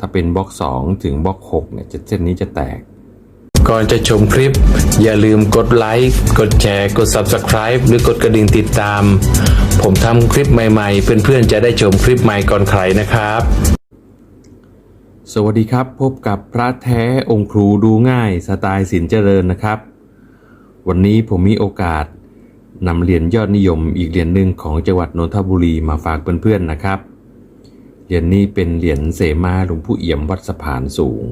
ถ้าเป็นบล็อกสองถึงบล็อกหกเนี่ยจะเส้นนี้จะแตก ก่อนจะชมคลิป อย่าลืมกดไลค์กดแชร์กด Subscribe หรือกดกระดิ่งติดตาม ผมทำคลิปใหม่ๆ เพื่อนๆจะได้ชมคลิปใหม่ก่อนใครนะครับ สวัสดีครับพบกับพระแท้องค์ครูดูง่ายสไตล์สินเจริญนะครับ วันนี้ผมมีโอกาสนำเหรียญยอดนิยมอีกเหรียญหนึ่งของจังหวัดนนทบุรีมาฝากเพื่อนๆนะครับ เหรียญนี้เป็นเหรียญเสมาหลวงผู้เอี่ยมวัดสะพานสูง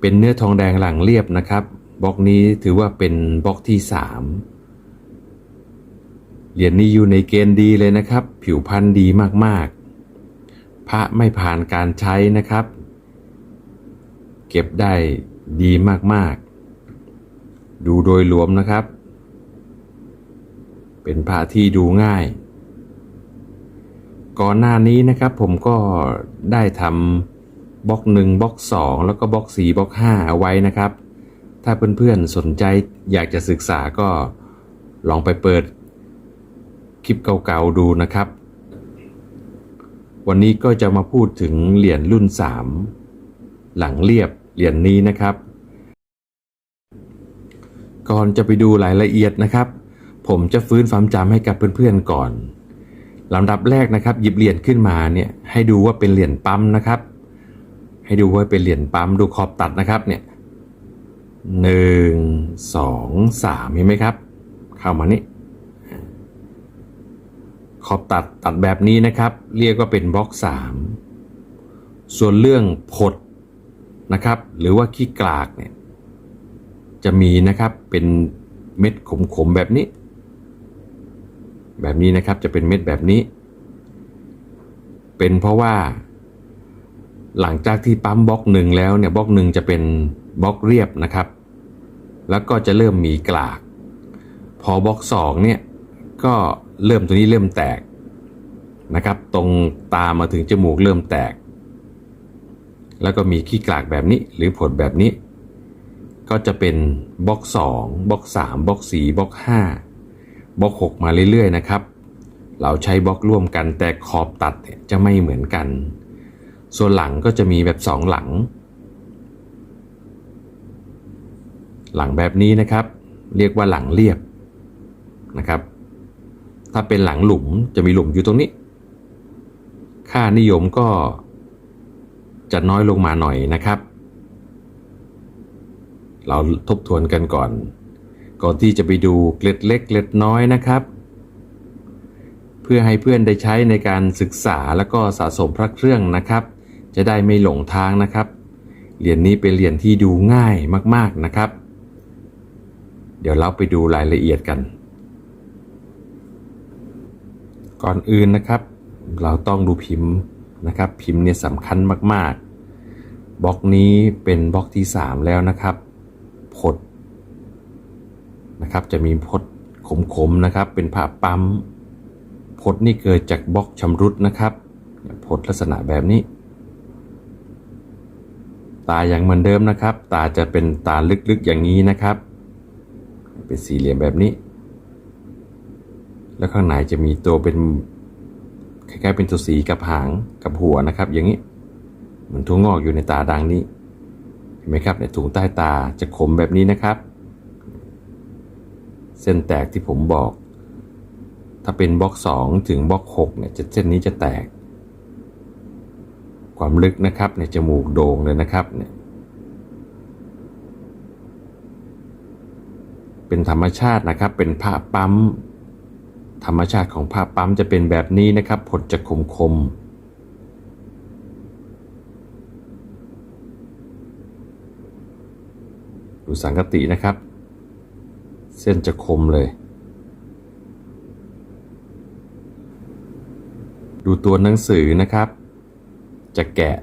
เป็นเนื้อทองแดงหลังเรียบนะครับบล็อกนี้ถือว่าเป็นบล็อกที่สามเหรียญนี้อยู่ในเกณฑ์ดีเลยนะครับ ผิวพรรณดีมากๆ พระไม่ผ่านการใช้นะครับ เก็บได้ดีมากๆ ดูโดยรวมนะครับ เป็นพระที่ดูง่าย ก่อนหน้านี้นะครับผมก็ได้ทำบล็อกหนึ่งบล็อกสองแล้วก็บล็อกสี่บล็อกห้าเอาไว้นะครับ ถ้าเพื่อนๆสนใจอยากจะศึกษาก็ลองไปเปิดคลิปเก่าๆดูนะครับ วันนี้ก็จะมาพูดถึงเหรียญรุ่น 3 หลังเรียบเหรียญนี้นะครับ ก่อนจะไปดูรายละเอียดนะครับ ผมจะฟื้นความจำให้กับเพื่อนๆก่อน ลำดับแรกนะครับ หยิบเหรียญขึ้นมาเนี่ยให้ดูว่าเป็นเหรียญปั๊มนะครับ ให้ดูว่าเป็นเหรียญปั๊มดูขอบตัดนะครับเนี่ยหนึ่งสองสามเห็นไหมครับ เข้ามานี่ขอบตัดตัดแบบนี้นะครับ เรียกว่าเป็นบล็อก3ส่วนเรื่องผดนะครับ หรือว่าขี้กลากเนี่ยจะมีนะครับเป็นเม็ดขมๆแบบนี้ แบบนี้นะครับจะเป็นเม็ดแบบนี้ เป็นเพราะว่า หลังจากที่ปั๊มบล็อกหนึ่งแล้วเนี่ยบล็อกหนึ่งจะเป็นบล็อกเรียบนะครับ แล้วก็จะเริ่มมีกลาก พอบล็อกสองเนี่ยก็เริ่มตัวนี้เริ่มแตกนะครับ ตรงตามาถึงจมูกเริ่มแตก แล้วก็มีขี้กลากแบบนี้หรือผลแบบนี้ ก็จะเป็นบล็อก2บล็อก3บล็อก4บล็อก5 บล็อก 6 มาเรื่อยๆนะครับ เราใช้บล็อกร่วมกันแต่ขอบตัดจะไม่เหมือนกัน ส่วนหลังก็จะมีแบบ 2 หลัง หลังแบบนี้นะครับ เรียกว่าหลังเรียบนะครับ ถ้าเป็นหลังหลุมจะมีหลุมอยู่ตรงนี้ ค่านิยมก็จะน้อยลงมาหน่อยนะครับ เราทบทวนกันก่อน ก่อนที่จะไปดูเกล็ดเล็กเกล็ดน้อยนะครับ เพื่อให้เพื่อนได้ใช้ในการศึกษาแล้วก็สะสมพระเครื่องนะครับ จะได้ไม่หลงทางนะครับเหรียญนี้เป็นเหรียญที่ดูง่ายมากๆนะครับ เดี๋ยวเราไปดูรายละเอียดกัน ก่อนอื่นนะครับ เราต้องดูพิมพ์นะครับ พิมพ์เนี่ยสำคัญมากๆบล็อกนี้เป็นบล็อกที่ 3 แล้วนะครับพด นะครับ จะมีพดขมๆนะครับ เป็นผ้าปั๊มพดนี่เกิดจากบล็อกชำรุดนะครับพดลักษณะแบบนี้ ตาอยังเหมือนเดิมนะครับ ตาจะเป็นตาลึกๆอย่างนี้นะครับ เป็นสี่เหลี่ยมแบบนี้ แล้วข้างในจะมีตัวเป็นคล้ายๆเป็นตัวสีกับหางกับหัวนะครับ อย่างนี้เหมือนทุ่งงอกอยู่ในตาดังนี้เห็นไหมครับในถุงใต้ตาจะคมแบบนี้นะครับ เส้นแตกที่ผมบอก ถ้าเป็นบล็อก2ถึงบล็อก6เนี่ยจะเส้นนี้จะแตก ความลึกนะครับในจมูกโด่งเลยนะครับเนี่ยเป็นธรรมชาตินะครับเป็นผ้าปั๊ม ธรรมชาติของผ้าปั๊มจะเป็นแบบนี้นะครับผดจะคมคมดูสังกตินะครับ เส้นจะคมเลย ดูตัวหนังสือนะครับ จะแกะ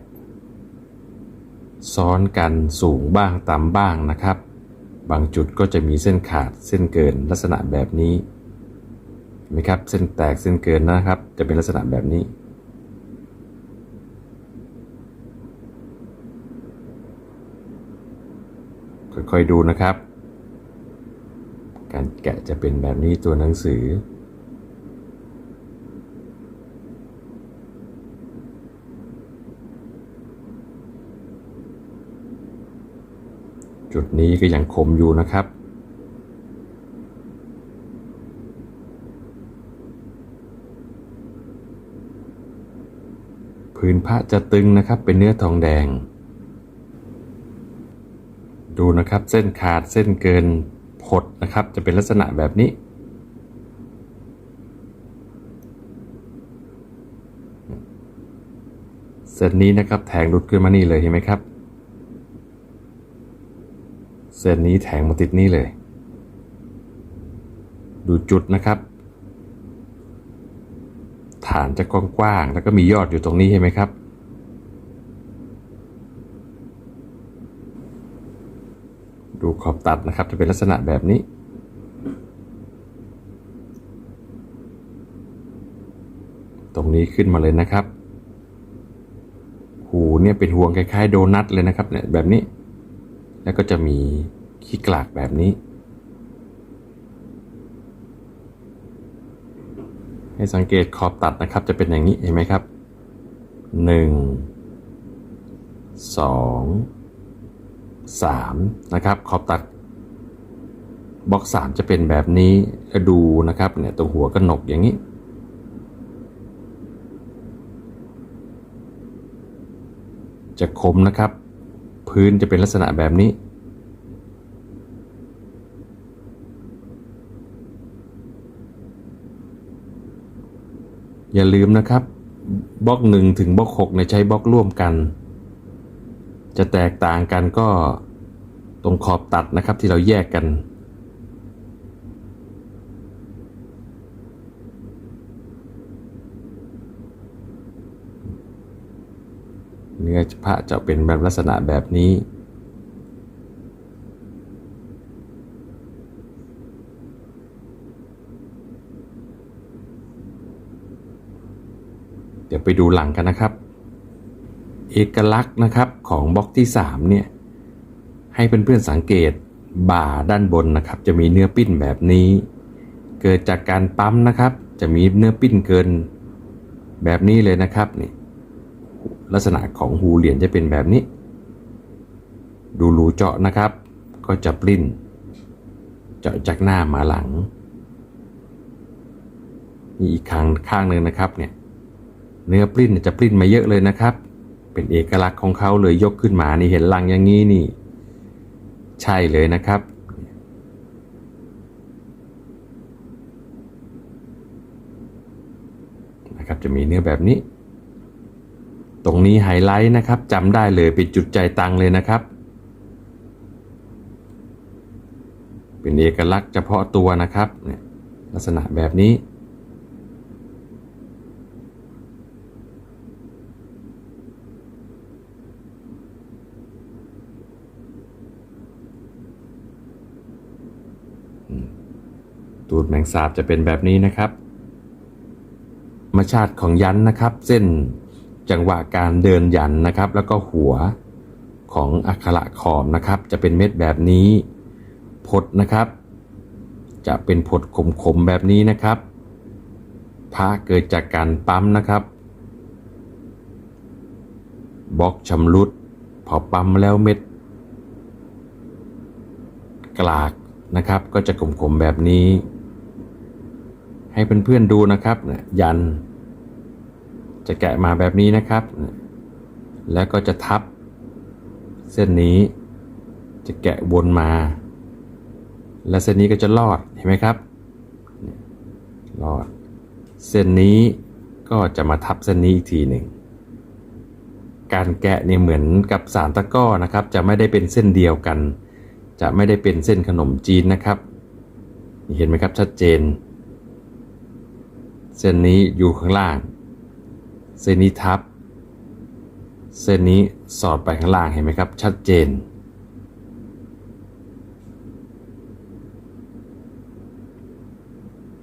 ซ้อนกันสูงบ้างต่ำบ้างนะครับ บางจุดก็จะมีเส้นขาดเส้นเกินลักษณะแบบนี้เห็นไหมครับเส้นแตกเส้นเกินนะครับ จะเป็นลักษณะแบบนี้ค่อยๆดูนะครับ การแกะจะเป็นแบบนี้ตัวหนังสือ จุดนี้ก็ยังคมอยู่นะครับพื้นผ้าจะตึงนะครับเป็นเนื้อทองแดง ดูนะครับเส้นขาดเส้นเกิน ผดนะครับ จะเป็นลักษณะแบบนี้ เส้นนี้นะครับแทงหลุดขึ้นมานี่เลยเห็นไหมครับ เส้นนี้แทงมาติดนี่เลย ดูจุดนะครับ ฐานจะกว้างๆแล้วก็มียอดอยู่ตรงนี้เห็นไหมครับ ดูขอบตัดนะครับ จะเป็นลักษณะแบบนี้ ตรงนี้ขึ้นมาเลยนะครับ หูเนี่ยเป็นห่วงคล้ายๆโดนัทเลยนะครับเนี่ยแบบนี้ แล้วก็จะมีขี้กลากแบบนี้ ให้สังเกตขอบตัดนะครับ จะเป็นอย่างนี้เห็นไหมครับหนึ่งสอง สามนะครับขอบตัดบล็อกสามจะเป็นแบบนี้ดูนะครับเนี่ยตรงหัวกระหนกอย่างนี้ จะคมนะครับ พื้นจะเป็นลักษณะแบบนี้ อย่าลืมนะครับบล็อกหนึ่งถึงบล็อกหกในยใช้บล็อกร่วมกัน จะแตกต่างกันก็ตรงขอบตัดนะครับที่เราแยกกันเนื้อพระจะเป็นแบบลักษณะแบบนี้ เดี๋ยวไปดูหลังกันนะครับ เอกลักษณ์นะครับของบล็อกที่3เนี่ยให้เพื่อนๆสังเกตบ่าด้านบนนะครับ จะมีเนื้อปิ้นแบบนี้ เกิดจากการปั๊มนะครับ จะมีเนื้อปิ้นเกินแบบนี้เลยนะครับนี่ลักษณะของหูเหรียญจะเป็นแบบนี้ ดูรูเจาะนะครับ ก็จะปลิ้น เจาะจากหน้ามาหลังนี่อีกข้างข้างหนึ่งนะครับเนี่ยเนื้อปลิ้นจะปลิ้นมาเยอะเลยนะครับ เป็นเอกลักษณ์ของเขาเลยยกขึ้นมานี่เห็นลังอย่างนี้นี่ ใช่เลยนะครับ นะครับจะมีเนื้อแบบนี้ ตรงนี้ไฮไลท์นะครับจำได้เลยเป็นจุดใจตังเลยนะครับ เป็นเอกลักษณ์เฉพาะตัวนะครับเนี่ยลักษณะแบบนี้ ตูด แมงสาบจะเป็นแบบนี้นะครับธรรมชาติของยันนะครับ เส้นจังหวะการเดินยันนะครับ แล้วก็หัวของอักขระขอบนะครับ จะเป็นเม็ดแบบนี้พดนะครับ จะเป็นผดขมๆแบบนี้นะครับพระเกิดจากการปั๊มนะครับบล็อกชำรุดพอปั๊มแล้วเม็ด กลากนะครับ ก็จะขมๆแบบนี้ ให้เพื่อนๆดูนะครับเนี่ยยัน จะแกะมาแบบนี้นะครับ แล้วก็จะทับ เส้นนี้จะแกะวนมา และเส้นนี้ก็จะลอดเห็นไหมครับลอด เส้นนี้ก็จะมาทับเส้นนี้อีกทีหนึ่งการแกะเนี่ยเหมือนกับสารตะก้อนะครับ จะไม่ได้เป็นเส้นเดียวกัน จะไม่ได้เป็นเส้นขนมจีนนะครับ เห็นไหมครับชัดเจน เส้นนี้อยู่ข้างล่าง เส้นนี้ทับ เส้นนี้สอดไปข้างล่างเห็นไหมครับ ชัดเจน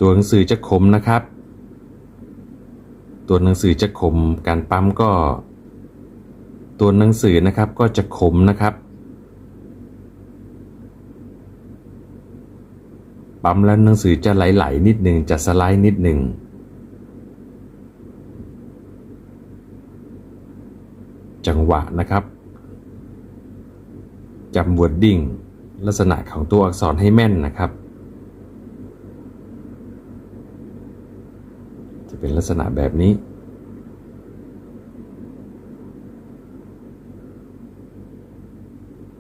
ตัวหนังสือจะคมนะครับ ตัวหนังสือจะคมการปั๊มก็ ตัวหนังสือนะครับก็จะคมนะครับปั๊มแล้วหนังสือจะไหลๆนิดหนึ่งจะสไลด์นิดหนึ่ง จังหวะนะครับจะจำ wording ลักษณะของตัวอักษรให้แม่นนะครับ จะเป็นลักษณะแบบนี้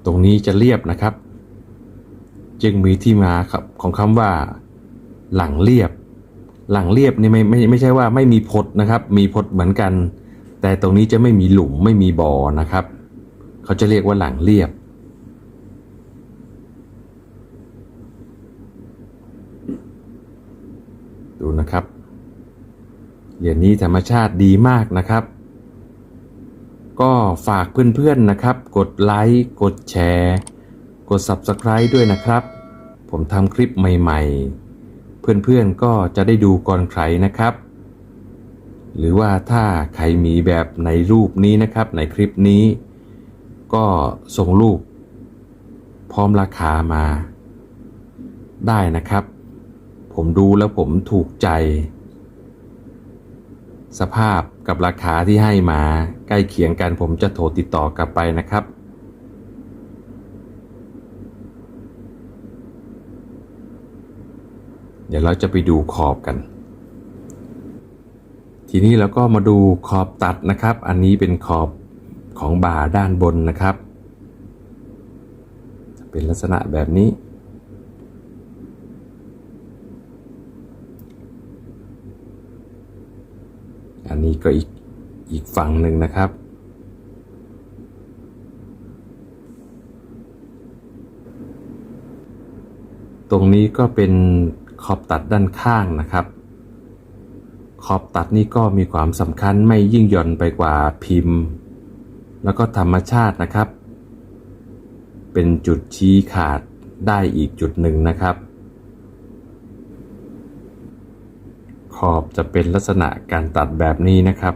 ตรงนี้จะเรียบนะครับ จึงมีที่มาครับของคำว่า หลังเรียบ หลังเรียบนี่ไม่ไม่ไม่ใช่ว่าไม่มีพดนะครับ มีพดเหมือนกัน แต่ตรงนี้จะไม่มีหลุมไม่มีบ่อนะครับ เขาจะเรียกว่าหลังเรียบ ดูนะครับ เหรียญนี้ธรรมชาติดีมากนะครับ ก็ฝากเพื่อนๆนะครับ กดไลค์ กดแชร์ กด Subscribe ด้วยนะครับ ผมทำคลิปใหม่ๆ เพื่อนๆก็จะได้ดูก่อนใครนะครับ หรือว่าถ้าใครมีแบบในรูปนี้นะครับ ในคลิปนี้ ก็ส่งรูป พร้อมราคามาได้นะครับ ผมดูแล้วผมถูกใจ สภาพกับราคาที่ให้มาใกล้เคียงกันผมจะโทรติดต่อกลับไปนะครับเดี๋ยวเราจะไปดูขอบกัน ทีนี้เราก็มาดูขอบตัดนะครับ อันนี้เป็นขอบของบ่าด้านบนนะครับ เป็นลักษณะแบบนี้ อันนี้ก็อีกอีกฝั่งหนึ่งนะครับตรงนี้ก็เป็นขอบตัดด้านข้างนะครับ ขอบตัดนี่ก็มีความสำคัญไม่ยิ่งหย่อนไปกว่าพิมพ์ แล้วก็ธรรมชาตินะครับ เป็นจุดชี้ขาดได้อีกจุดหนึ่งนะครับ ขอบจะเป็นลักษณะการตัดแบบนี้นะครับ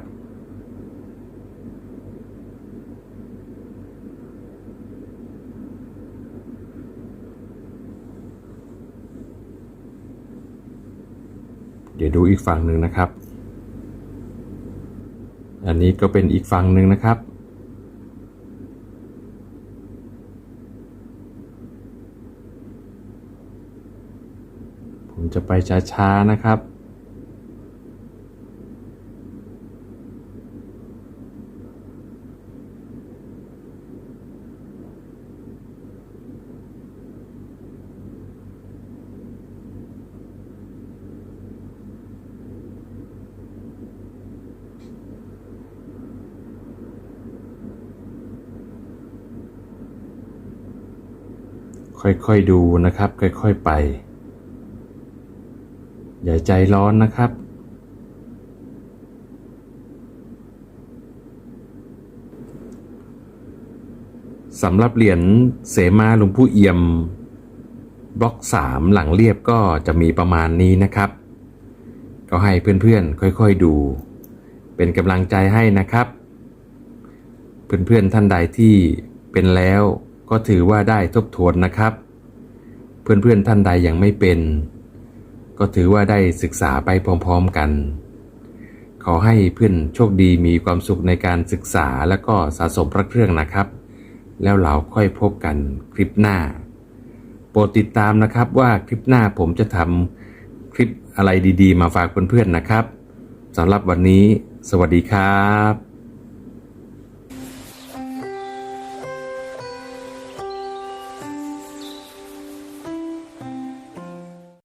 เดี๋ยวดูอีกฝั่งหนึ่งนะครับ อันนี้ก็เป็นอีกฝั่งหนึ่งนะครับ ผมจะไปช้าๆนะครับ ค่อยๆดูนะครับ ค่อยๆไป อย่าใจร้อนนะครับ สำหรับเหรียญเสมาหลวงผู้เอี่ยม บล็อก 3 หลังเรียบก็จะมีประมาณนี้นะครับ ก็ให้เพื่อนๆ ค่อยๆดู เป็นกำลังใจให้นะครับ เพื่อนๆท่านใดที่เป็นแล้ว ก็ถือว่าได้ทบทวนนะครับ เพื่อนๆท่านใดยังไม่เป็น ก็ถือว่าได้ศึกษาไปพร้อมๆกัน ขอให้เพื่อนโชคดีมีความสุขในการศึกษาและก็สะสมพระเครื่องนะครับ แล้วเราค่อยพบกันคลิปหน้า โปรดติดตามนะครับว่าคลิปหน้าผมจะทำคลิปอะไรดีๆ มาฝากเพื่อนๆนะครับสำหรับวันนี้ สวัสดีครับ